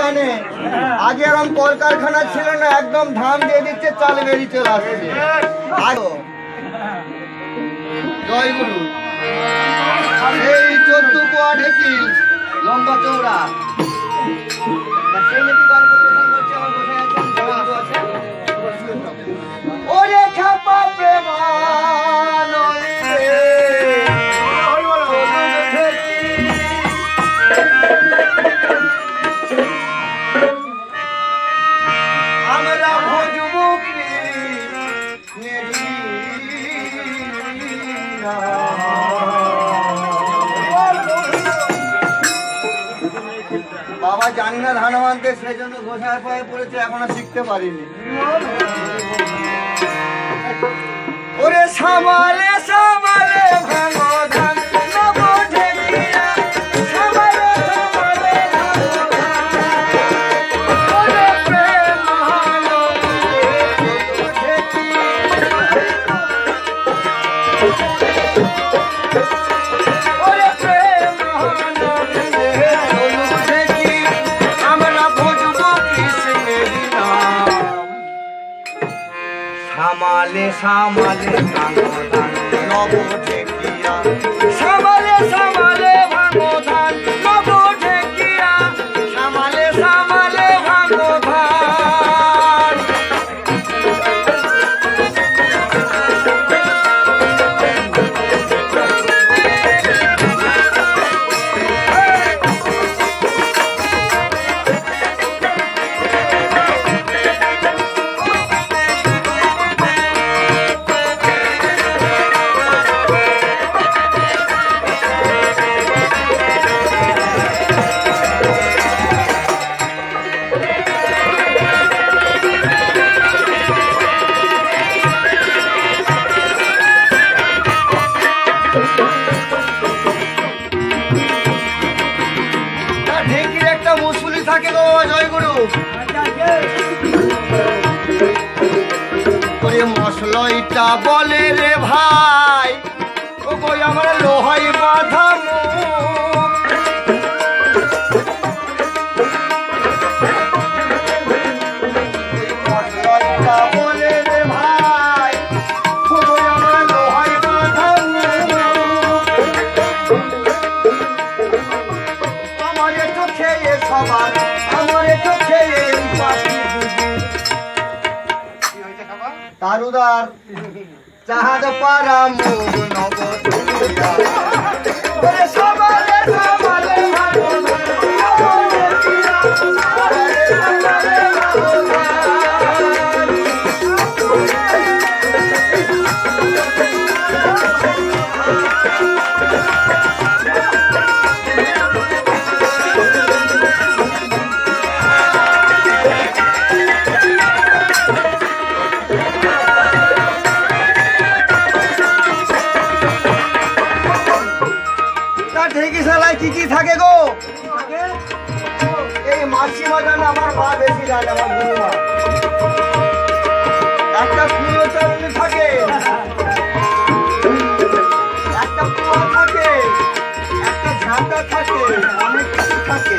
জানে। আগে এরকম কলকারখানা ছিল না, একদম ধান দিয়ে দিচ্ছে, চাল বেরিয়ে চলে আসছে। আরও জয় গুরু এই চোদ্দ পোয়া ঢেকি লম্বা চৌড়া সেই ঢেকি গান বাবা জানি না ধান মানতে সেই জন্য গোসাই পায়ে পড়েছে, এখনও শিখতে পারিনি। ওরে সামালে সামালে ভাঙো সামালে সামালে ভাঙো মশলাইটা বলে রে ভাই ও কই আমার লোহাই বাঁধা আমার চোখে সবার আমার চোখে। তারুদার চাঁদ পারা মুগ সবারে থাকে গো। এই মাসিমা জানে আমার মা বেশি জানে আমার গুরুমা একটা প্রিয় চরণী থাকে। একটা পোয়া থাকে। একটা ঝাঁটা থাকে। অনেক কিছু থাকে।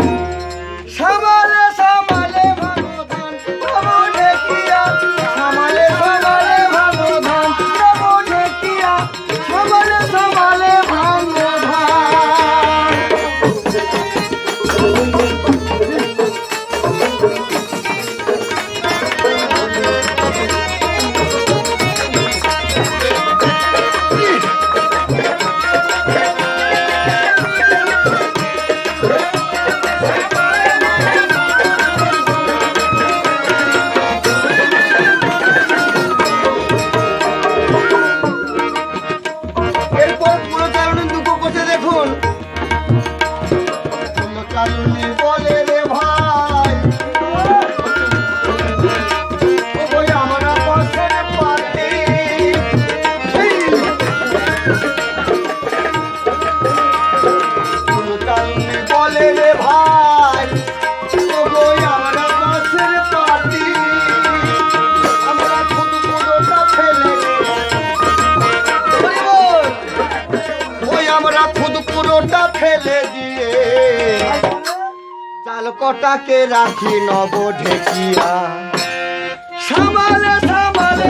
আমরা খুদ পুরোটা ফেলে দিয়ে। চাল কটাকে রাখি নব ঢেকিয়া। সামালে সামালে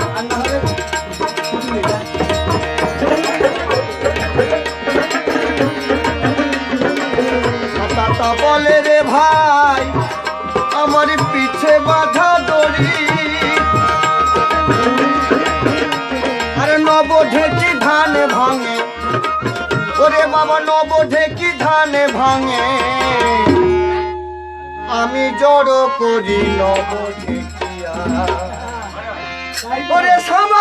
বলে রে ভাই, আমার পিছে বাধা দড়ি। আরে নব ঢেকি ধানে ভাঙে, ওরে বাবা নব ঢেকি ধানে ভাঙে। আমি জড়ো করি নব ঢেকিয়া ওরে সামালে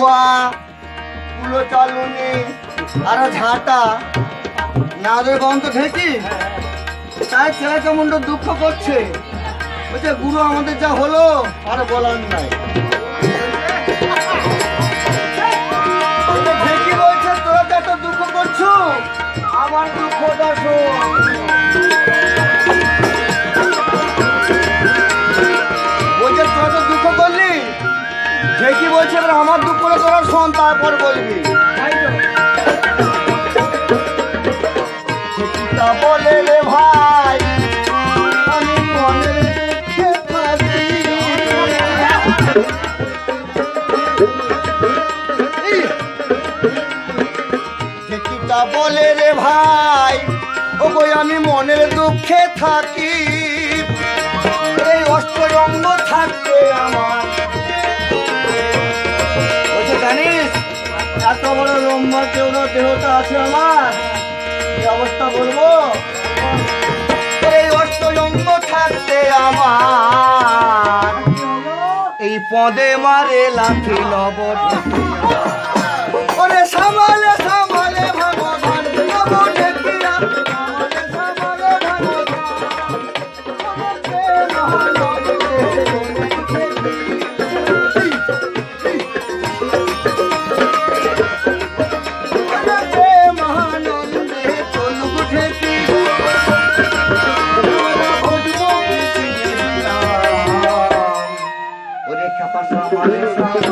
কুয়া, কুলো চালুনি, আরও ঝাঁটা। নারদের বাহন তো ঢেকি তাই ছেলে কেমন দুঃখ করছে। বলছে, গুরু আমাদের যা হলো, আর বলার নাই। ঢেকি বলছে, তোরা তো দুঃখ করছ, আমার দুঃখটা শোন তারপর বলবি? বলে রে ভাই, আমি বলে রে ভাই ও বই আমি মনের দুঃখে থাকি। এই অষ্টরঙ্গ থাকতে আমার। এত বড় লম্বা কেউ না দেহ দেহটা আছে আমার? কি অবস্থা বলব? এই অষ্টরঙ্গ থাকতে আমার। এই পদে মারে লাঠি লব ওরে সামালে সামালে